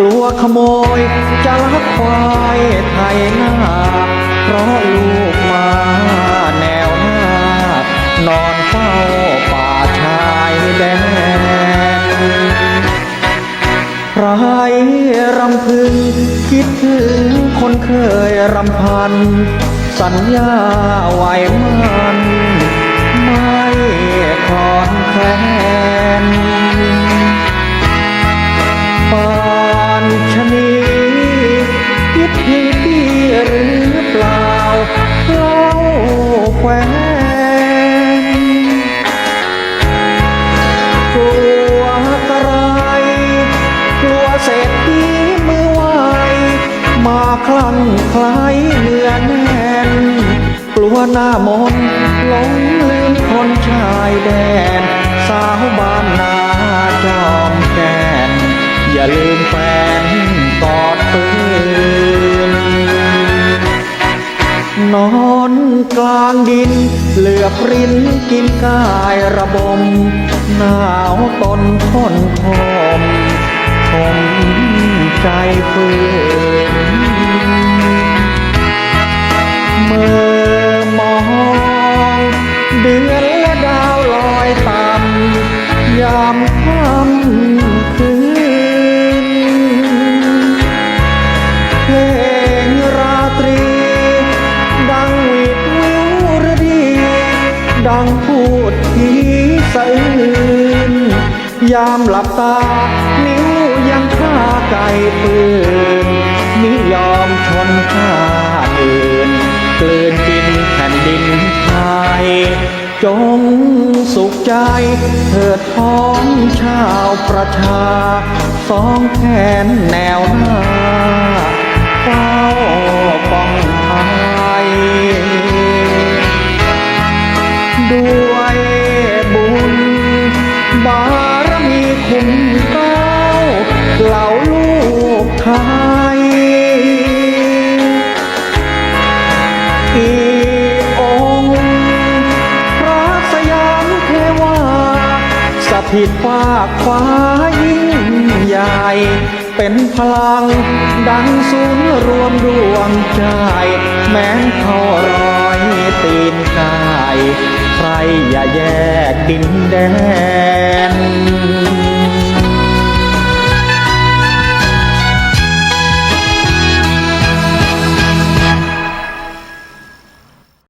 กลัวขโมย จะลักควายไทยหน้า เพราะลูกมาแนวหน้า นอนเฝ้าป่าชายแดนใครรำพึง คิดถึงคนเคยรำพัน สัญญาไว้มัน ไม่คลอนแคลน วนกลัวกระไรกลัวเศรษฐีมือไวมาคลั่งคล้ายเนื้อแน่นกลัวหน้ามนหลงลืมคนชายแดน สาวบ้านนาจอมแกน อย่าลืมแฟนกอดปืนนอ นกลางดิน เหลือบรินกินกายระบม หนาวตนทนทมคมใจเพื่อ ดังพูดทีสะอื้นยามหลับตา นิ้วยังฆ่าไก่ปืนนิยอมชนชาอื่นกลืนกินแผ่นดินไทย จงสุขใจ เถิดท้องชาวประชา สองแขนแนวหน้า ด้วยบุญ บารมีคุ้มเก้าเหล่าลูกไทย อีองค์พระสยามเทวา สถิตฟากฟ้ายิ่งใหญ่ เป็นพลังดังศูนย์รวมดวงใจ แม้นเขารอยตีนกาย ใครอย่าแยกดินแดน